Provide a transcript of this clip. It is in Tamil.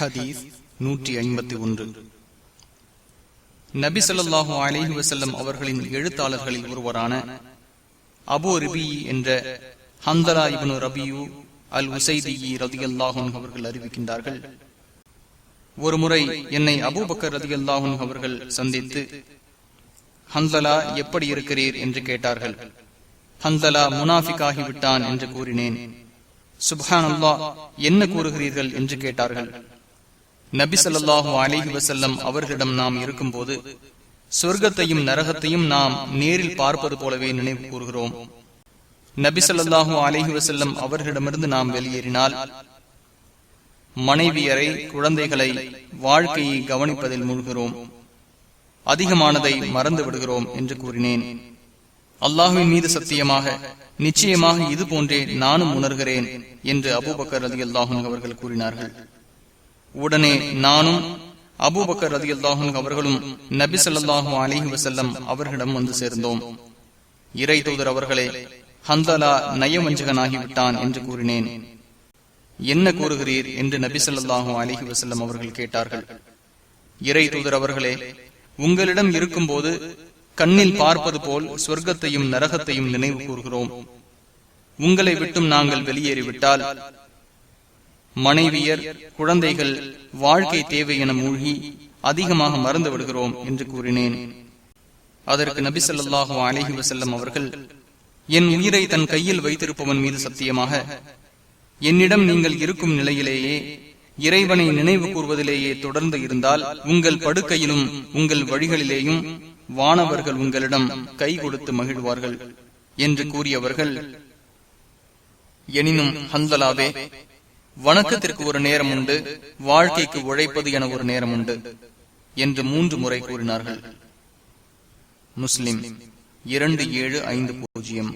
ஹதீஸ் நூற்றி ஐம்பத்தி ஒன்று. நபி சொல்லாஹு அலைஹி வசல்லம் அவர்களின் எழுத்தாளர்களில் ஒருவரான அபு ரபி என்ற ஹந்தலா இபனு ரபியு அல் உசைதி ரதி அல்லாஹூன் அவர்கள் அறிவிக்கின்றார்கள். ஒருமுறை என்னை அபூபக்கர் அல்லாஹூன் அவர்கள் சந்தித்து ஹந்தலா எப்படி இருக்கிறீர்? என்று கேட்டார்கள். ஹந்தலா முனாஃபிக்காகிவிட்டான் என்று கூறினேன். சுப்ஹான் அல்லா என்ன கூறுகிறீர்கள்? என்று கேட்டார்கள். நபி சொல்லாஹு அலிஹி வசல்லம் அவர்களிடம் நாம் இருக்கும்போது சொர்க்கத்தையும் நரகத்தையும் நாம் நேரில் பார்ப்பது போலவே நினைவு கூறுகிறோம். நபி சொல்லாஹு அலிஹி வசல்லம் அவர்களிடமிருந்து நாம் வெளியேறினால் மனைவியரை குழந்தைகளை வாழ்க்கையை கவனிப்பதில் மூழ்கிறோம் அதிகமானதை மறந்து விடுகிறோம் என்று கூறினேன். அல்லாஹுவின் மீது சத்தியமாக நிச்சயமாக இது போன்றே நானும் உணர்கிறேன் என்று அபூபக்கர் அலி அல்லாஹும் அவர்கள் கூறினார்கள். உடனே நானும் அபூபக்கர் ரதி அல்லாஹும் அவர்களும் நபி ஸல்லல்லாஹு அலிஹி வசல்லம் அவர்களிடம் வந்து சேர்ந்தோம். இறை தூதர் அவர்களே ஹந்தலா நயவஞ்சகனாகிவிட்டான் என்று கூறினேன். என்ன கூறுகிறீர்? என்று நபி ஸல்லல்லாஹு அலிஹி வசல்லம் அவர்கள் கேட்டார்கள். இறை தூதர் அவர்களே உங்களிடம் இருக்கும்போது கண்ணில் பார்ப்பது போல் சொர்க்கத்தையும் நரகத்தையும் நினைவு கூறுகிறோம். உங்களை விட்டும் நாங்கள் வெளியேறிவிட்டால் மனைவியர் குழந்தைகள் வாழ்க்கை தேவை என மூழ்கி அதிகமாக மறந்து விடுகிறோம் என்று கூறினேன். அதற்கு நபி ஸல்லல்லாஹு அலைஹி அவர்கள் என் உயிரை தன் கையில் வைத்திருப்பவன் மீது சத்தியமாக என்னிடம் நீங்கள் இருக்கும் நிலையிலேயே இறைவனை நினைவு கூறுவதிலேயே தொடர்ந்து இருந்தால் உங்கள் படுக்கையிலும் உங்கள் வழிகளிலேயும் வானவர்கள் உங்களிடம் கை கொடுத்து மகிழ்வார்கள் என்று கூறியவர்கள் எனினும் ஹந்தலாவே வணக்கத்திற்கு ஒரு நேரம் உண்டு வாழ்க்கைக்கு உழைப்பது என ஒரு நேரம் உண்டு என்று மூன்று முறை கூறினார்கள். முஸ்லிம் இரண்டு ஏழு ஐந்து பூஜ்ஜியம்.